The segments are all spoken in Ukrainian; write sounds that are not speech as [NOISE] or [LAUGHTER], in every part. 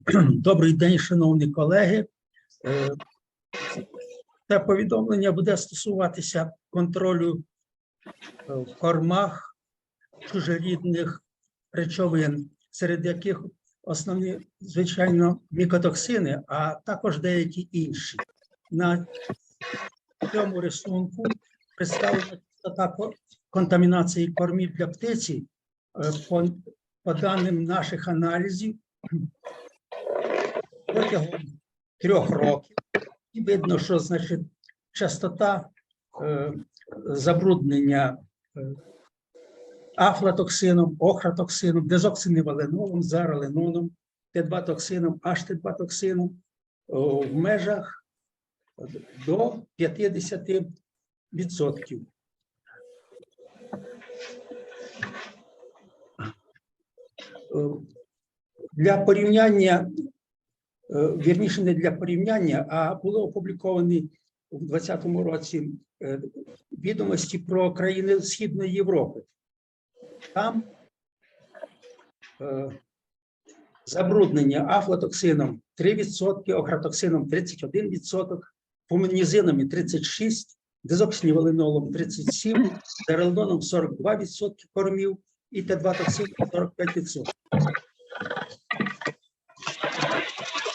[CLEARS THROAT] Добрий день, шановні колеги. Е, Це повідомлення буде стосуватися контролю е, в кормах чужорідних речовин, серед яких основні, звичайно, мікотоксини, а також деякі інші. На цьому рисунку представлена частота контамінації кормів для птиці е, по, по даним наших аналізів протягом трьох років. І видно, що значить частота е, забруднення е, афлатоксином, охратоксином, дезоксиніваленолом, зараленоном, Т2-токсином, HT2-токсином в межах до 50%. Е, Для порівняння е, вірніше не для порівняння, а були опубліковані у 2020 році е, відомості про країни Східної Європи. Там е, забруднення афлатоксином 3%, охратоксином 31%, фумінізинами 36%, дезоксиніваленолом 37%, дерелдоном 42% кормів і Т2-токсином 45%.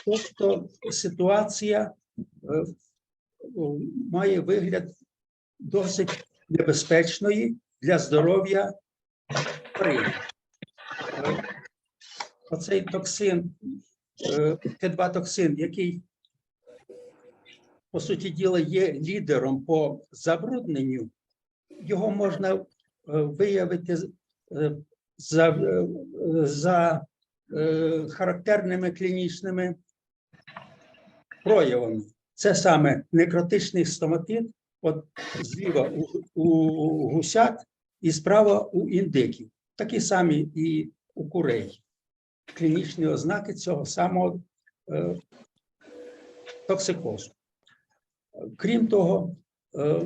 Тобто ситуація е, має вигляд досить небезпечної для здоров'я тварин. Е, Оцей токсин, е, Т2-токсин, який, по суті діла, є лідером по забрудненню, його можна виявити за, за характерними клінічними проявами. Це саме некротичний стоматит, от зліва у, у гусят і справа у індиків. Такі самі і у курей. Клінічні ознаки цього самого е, токсикозу. Крім того, е,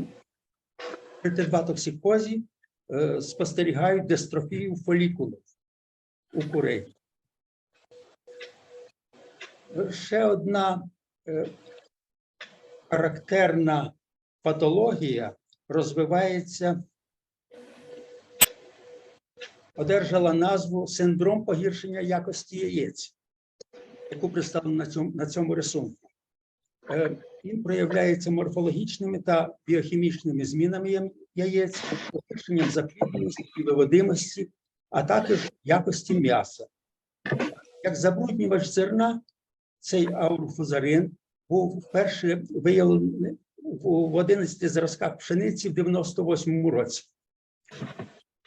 при Т2-токсикозі е, спостерігають дистрофію фолікулів у курей. Ще одна е, характерна патологія розвивається, одержала назву синдром погіршення якості яєць, яку представлено на цьому, на цьому рисунку. Е, Він проявляється морфологічними та біохімічними змінами яєць, погіршенням заплідненості і виводимості, а також якості м'яса. Як забруднювач зерна, цей аурофузарин був вперше виявлений в 11 зразках пшениці в 98-му році.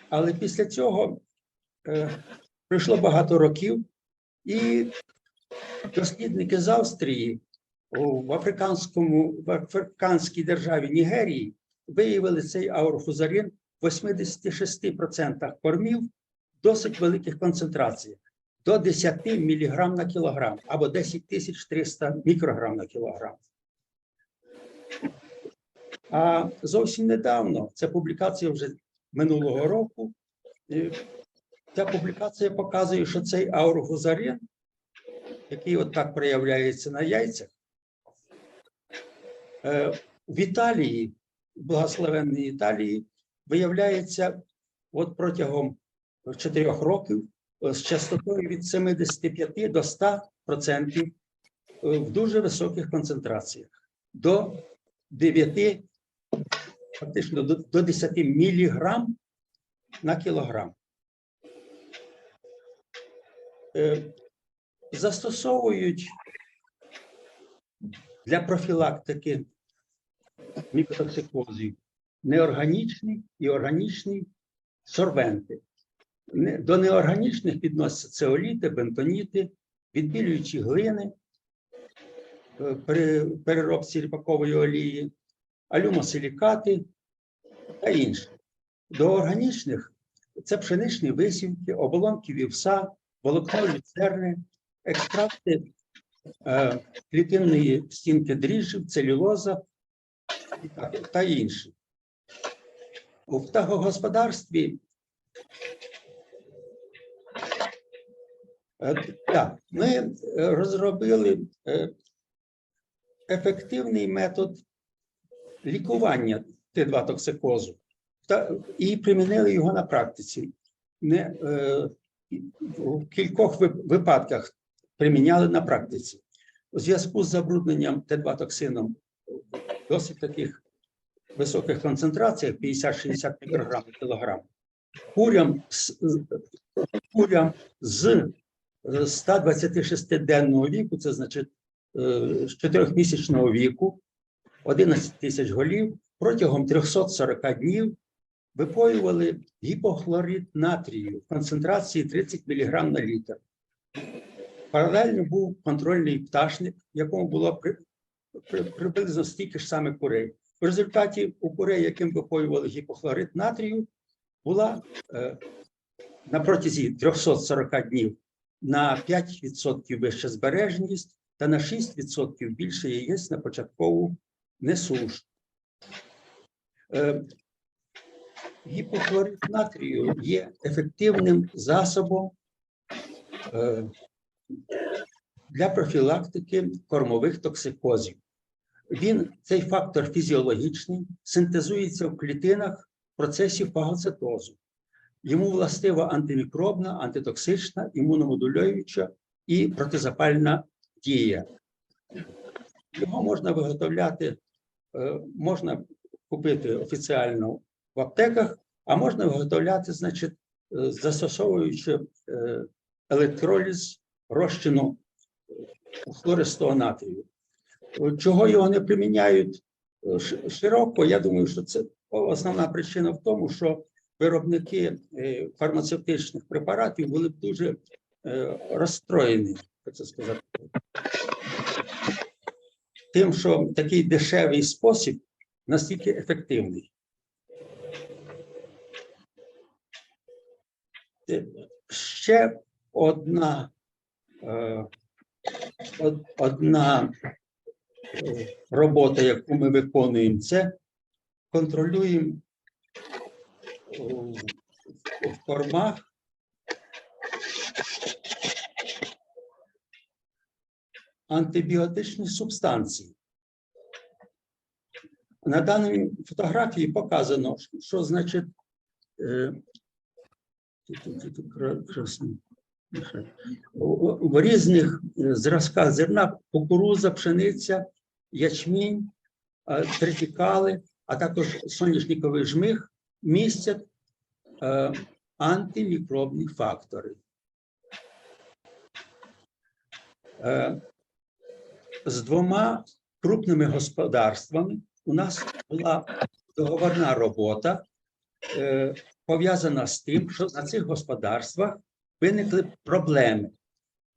Але після цього е, пройшло багато років, і дослідники з Австрії в африканському в африканській державі Нігерії виявили цей аурофузарин в 86% кормів в досить великих концентраціях до 10 мг на кілограм або 10 тисяч 300 мікрограм на кілограм. А зовсім недавно, це публікація вже минулого року. Ця публікація показує, що цей аурофузарин, який от так проявляється на яйцях, е, в Італії, в благословенній Італії, виявляється от протягом 4 років з частотою від 75 до 100 процентів е, в дуже високих концентраціях до 9, фактично до, до 10 міліграм на кілограм. Е, Застосовують для профілактики мікотоксикозів неорганічні і органічні сорбенти. До неорганічних відносяться цеоліти, бентоніти, відбілюючі глини е, при переробці ріпакової олії, алюмосилікати та інше. До органічних це пшеничні висівки, оболонки вівса, волокно люцерни, екстракти е, клітинної стінки дріжджів, целюлоза та інше. У птахогосподарстві Так, ми е, розробили е, ефективний метод лікування Т2 токсикозу і примінили його на практиці. Не, е, в кількох випадках приміняли на практиці. У зв'язку з забрудненням Т2 токсином досить таких високих концентраціях 50-60 мікрограм на кілограм, курям, з- курям з 126-денного віку, це значить е, з 4-місячного віку, 11 тисяч голів протягом 340 днів випоювали гіпохлорид натрію в концентрації 30 мг на літр. Паралельно був контрольний пташник, в якому було при, при- приблизно стільки ж саме курей. В результаті у курей, яким випоювали гіпохлорид натрію, була е, на протязі 340 днів на 5% вища збережність та на 6% більше яєць на початкову несуш. Е, Гіпохлорид натрію є ефективним засобом е, для профілактики кормових токсикозів. Він, цей фактор фізіологічний, синтезується в клітинах в процесі фагоцитозу. Йому властива антимікробна, антитоксична, імуномодулююча і протизапальна дія. Його можна виготовляти, е, можна купити офіціально в аптеках, а можна виготовляти, значить, е, застосовуючи е, електроліз розчину хлористого натрію. Чого його не приміняють широко, я думаю, що це основна причина в тому, що виробники е, фармацевтичних препаратів були б дуже е, розстроєні, як це сказати, тим, що такий дешевий спосіб настільки ефективний. Е, Ще одна, одна робота, яку ми виконуємо, це контролюємо в кормах антибіотичні субстанції. На даній фотографії показано, що, значить е, в різних е, зразках зерна кукуруза, пшениця, ячмінь, е, тритікали, а також соняшниковий жмих містять е, антимікробні фактори. Е, З двома крупними господарствами у нас була договорна робота, е, пов'язана з тим, що на цих господарствах виникли проблеми.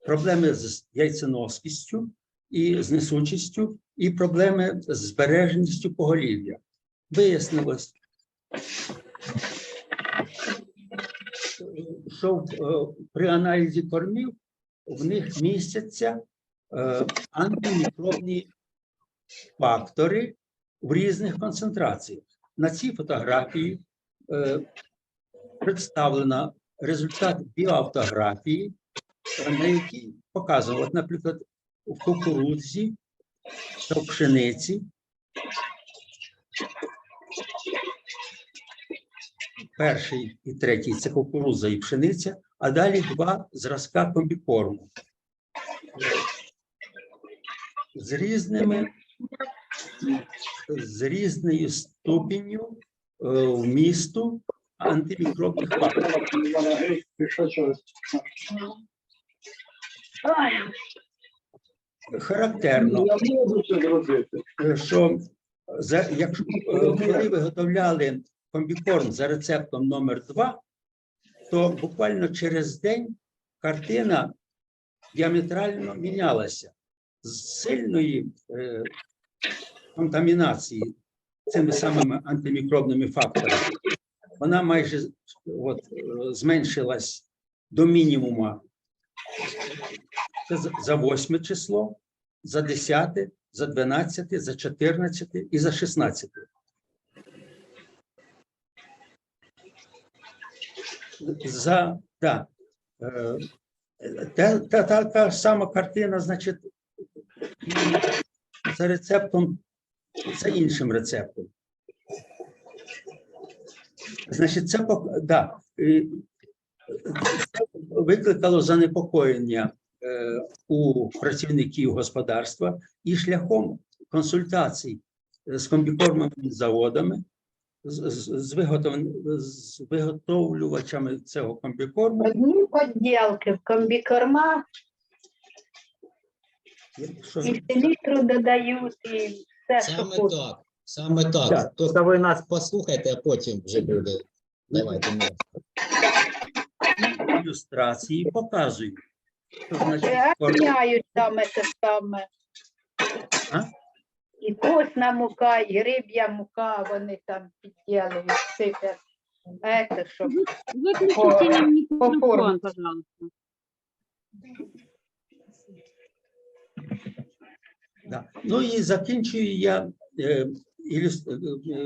Проблеми з яйценоскістю і з несучістю, і проблеми з збереженістю поголів'я. Вияснилось, що е, при аналізі кормів в них містяться е, антимікробні фактори в різних концентраціях. На цій фотографії е, представлено результат біоавтографії, на якій показано, наприклад, в кукурудзі та в пшениці перший і третій це кукурудза і пшениця, а далі два зразка комбікорму з різними з різною ступінню е, вмісту антимікробних факторів. Характерно, е, що за, якщо е, коли виготовляли комбікорм за рецептом номер 2 то буквально через день картина діаметрально мінялася з сильної е, контамінації цими самими антимікробними факторами. Вона майже от, зменшилась до мінімума. Це за 8 число, за 10, за 12, за 14 і за 16. За, да, е, Та, та, та, та сама картина, значить, за рецептом, за іншим рецептом. Значить, це да, це викликало занепокоєння е, у працівників господарства і шляхом консультацій з комбікормовими заводами, з, з, виготов- з виготовлювачами цього комбікорму. Одні поділки в комбікорма Що- і селітру додають, і все, що Саме хочуть. так. Саме так. Так. Тільки ви нас послухайте, а потім вже буде. Давайте. ну. ілюстрації показують. Що значить, Е, кор- Міняють саме те саме. А? І косна мука, і риб'я мука, вони там підділують, сипять. Це, щоб Выключите По- микрофон, форме. пожалуйста. Да. Ну і закінчую я е, ілюс-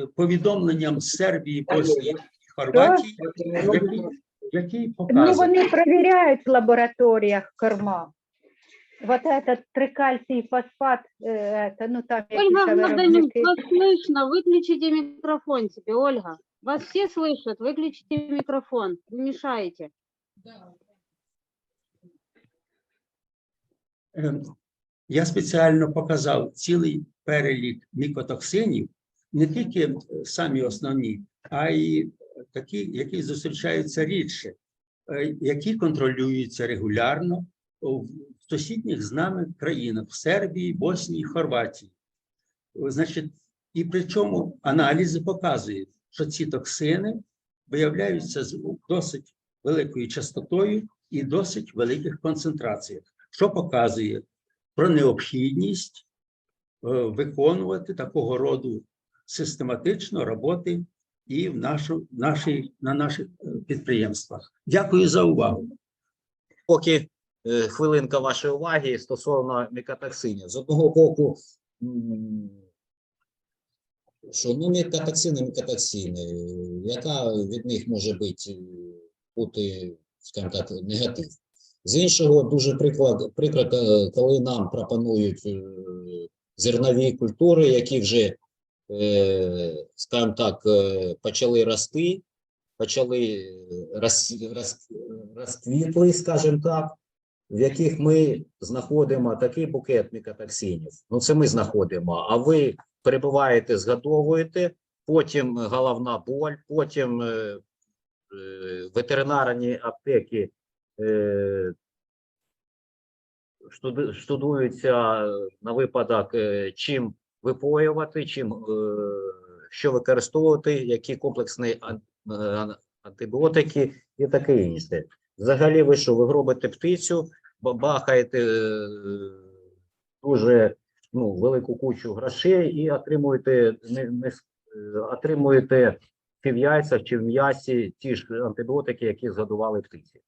е, повідомленням з Сербії, Боснії і Хорватії, який, який Ну, показує. вони перевіряють в лабораторіях корма Вот этот трикальцій фосфат, е, это, ну там Ольга якісь Владимировна, виробники. вас слышно, выключите микрофон себе, Ольга. Вас все слышат, выключите микрофон, вы мешаете. Е, Я спеціально показав цілий перелік мікотоксинів, не тільки е, самі основні, а й такі, які зустрічаються рідше, е, які контролюються регулярно в сусідніх з нами країнах Сербії, Боснії, Хорватії. Значить, і причому аналізи показують, що ці токсини виявляються з досить великою частотою і досить великих концентраціях, що показує про необхідність е, виконувати такого роду систематично роботи і в нашу, нашій, на наших е, підприємствах. Дякую за увагу. Поки хвилинка вашої уваги стосовно мікотоксинів. З одного боку, що ну мікотоксини, мікотоксини, е, яка від них може бути, е, бути, скажімо так, негатив. З іншого, дуже приклад, прикро, е, коли нам пропонують е, зернові культури, які вже, е, скажімо так, е, почали рости, почали е, роз, роз, розквітли, скажімо так, в яких ми знаходимо такий букет мікотоксинів. Ну, це ми знаходимо. А ви перебуваєте, згадовуєте, потім головна боль, потім е, е, ветеринарні аптеки е, штудуються на випадок, е, чим випоювати, чим е, що використовувати, які комплексні е, антибіотики і таке інше. Взагалі, ви що, ви гробите птицю, ба- бахаєте е, дуже ну, велику кучу грошей і отримуєте, не, не, е, отримуєте чи в яйцях, чи в м'ясі ті ж антибіотики, які згадували птиці.